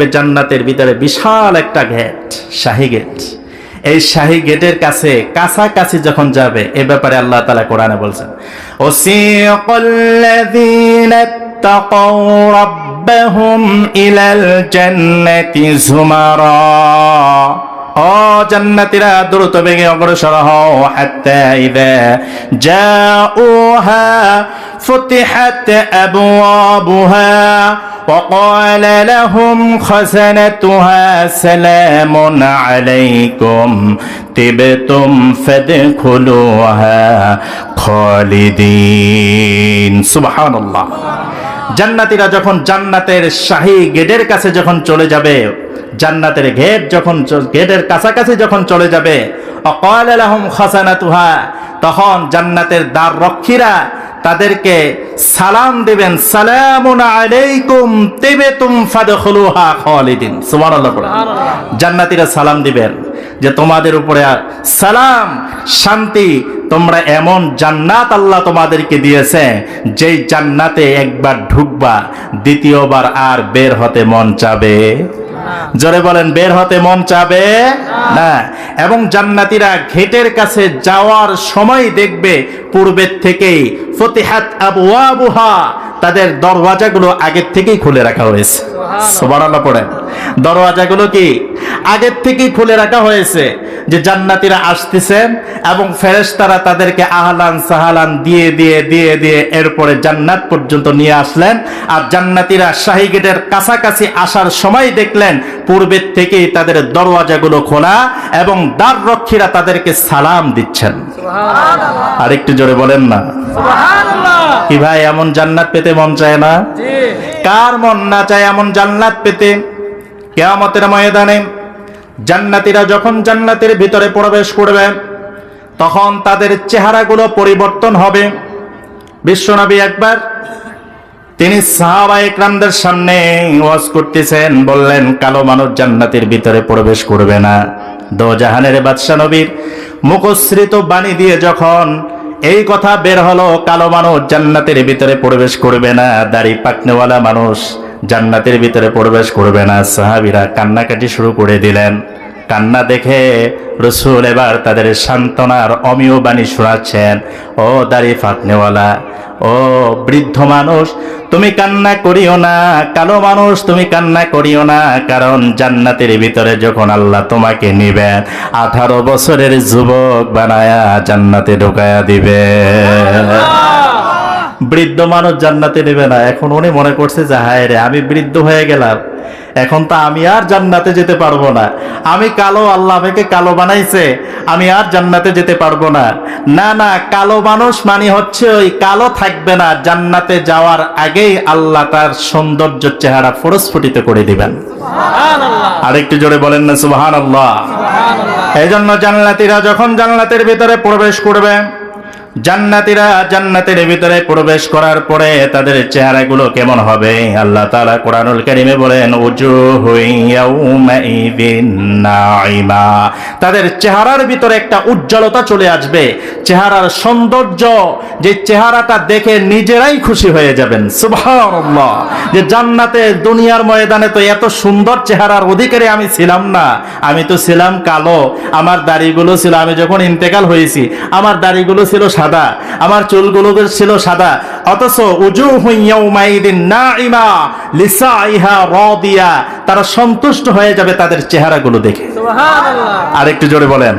দেখবে জান্নাতের ভিতরে বিশাল একটা গেট শাহী গেট এই শাহী গেটের কাছে কাছাকাছি যখন যাবে, এ ব্যাপারে আল্লাহ তালা কোরআনে বলছেন ও ওসিকুল্লাযীনা اتقوا ربهم إلى الجنة زمرا ও জান্নাতীরা দ্রুত বেগে অগ্রসর হও হাত্তা ইদা জাউহা ফুতিহাত আবওয়াবুহা وقال لهم خزنتها سلام عليكم طبتم فادخلوها خالدين سبحان الله জান্নাতীরা যখন জান্নাতের শাহী গেটের কাছে যখন চলে যাবে জান্নাতের গেট যখন গেটের কাছাকাছি যখন চলে যাবে অকাল আলহম তখন জান্নাতের দ্বার রক্ষীরা তাদেরকে সালাম দেবেন সালামুন আলাইকুম তিবেতুম ফাদখুলুহা খালিদিন। সুবহানাল্লাহ পড়ে। জান্নাতীরা সালাম দিবেন যে তোমাদের উপরে সালাম শান্তি তোমরা এমন জান্নাত আল্লাহ তোমাদেরকে দিয়েছে যেই জান্নাতে একবার ঢুকবা দ্বিতীয়বার আর বের হতে মন চাবে। জোরে বলেন বের হতে মন চাবে? না। এবং জান্নাতীরা ঘেটের কাছে যাওয়ার সময় দেখবে পূর্বের থেকেই ফতিহাত আবওয়াবুহা তাদের দরওয়াজাগুলো আগের থেকেই খুলে রাখা হয়েছে। সুবহানাল্লাহ। পড়েন দরওয়াজাগুলো কি? আগের থেকেই খুলে রাখা হয়েছে যে জান্নাতীরা আসতেছেন এবং ফেরেশতারা তাদেরকে আহলান সাহালান দিয়ে দিয়ে দিয়ে দিয়ে এরপরে জান্নাত পর্যন্ত নিয়ে আসলেন। আর জান্নাতীরা শাহী গেটের কাছাকাছি আসার সময় দেখলেন পূর্বের থেকেই তাদের দরওয়াজাগুলো খোলা এবং দ্বার রক্ষীরা তাদেরকে সালাম দিচ্ছেন। আর একটু জোরে বলেন না। কি ভাই এমন জান্নাত পেতে মন চায় না? কার মন না চায় এমন জান্নাত পেতে? কেয়ামতের ময়দানে জান্নাতীরা যখন জান্নাতের ভিতরে প্রবেশ করবে, তখন তাদের চেহারাগুলো পরিবর্তন হবে। বিশ্বনবী একবার তিনি সাহাবা একরামদের সামনে ওয়াজ করতেছেন, বললেন, কালো মানুষ জান্নাতের ভিতরে প্রবেশ করবে না। দো জাহানের বাদশা নবীর মুখশ্রিত বাণী দিয়ে যখন এই কথা বের হলো কালো মানুষ জান্নাতের ভিতরে প্রবেশ করবে না, দাড়ি পাকনেওয়ালা মানুষ জান্নাতের ভিতরে প্রবেশ করবে না। সাহাবিরা কান্নাকাটি শুরু করে দিলেন। কান্না দেখে রসুল এবার তাদের সান্ত্বনার অমীয় বাণী শোনাচ্ছেন, ও দাড়ি ফাটনেওয়ালা ও বৃদ্ধ মানুষ তুমি কান্না করিও না, কালো মানুষ তুমি কান্না করিও না, কারণ জান্নাতের ভিতরে যখন আল্লাহ তোমাকে নিবেন, আঠারো বছরের যুবক বানায়া জান্নাতে ঢুকায়া দিবে বৃদ্ধ মানুষ জান্নাতে নেবে না। এখন উনি মনে করছে যে হায় রে আমি বৃদ্ধ হয়ে গেলাম। এখন তো আমি আর জান্নাতে যেতে পারব না। আমি কালো আল্লাহ আমাকে কালো বানাইছে। আমি আর জান্নাতে যেতে পারব না। না না কালো মানুষ মানে হচ্ছে ওই কালো থাকবে না। জান্নাতে যাওয়ার আগেই আল্লাহ তার সৌন্দর্য চেহারা ফরস্ফুটিত করে দিবেন। আরেকটু জোরে বলেন না সুবহান আল্লাহ এই জন্য জান্নাতিরা যখন জান্নাতের ভিতরে প্রবেশ করবে জান্নাতিরা জান্নাতের ভিতরে প্রবেশ করার পরে তাদের চেহারাগুলো কেমন হবে? আল্লাহ তাআলা কোরআনুল কারীমে বলেন নাঈমা। তাদের চেহারার ভিতরে একটা উজ্জ্বলতা চলে আসবে। চেহারার সৌন্দর্য, যে চেহারাটা দেখে নিজেরাই খুশি হয়ে যাবেন। সুবহানাল্লাহ। যে জান্নাতে, দুনিয়ার ময়দানে তো এত সুন্দর চেহারার অধিকারী আমি ছিলাম না। আমি তো ছিলাম কালো। আমার দাড়িগুলো ছিল, আমি যখন ইন্তেকাল হয়েছি, আমার দাড়িগুলো ছিল সাদা। আমার চুলগুলো ছিল সাদা। অথচ উজু হুইয়াউমাইদিন লিসাইহা রাদিয়া। তারা সন্তুষ্ট হয়ে যাবে তাদের চেহারাগুলো দেখে। আর একটু জোরে বলেন।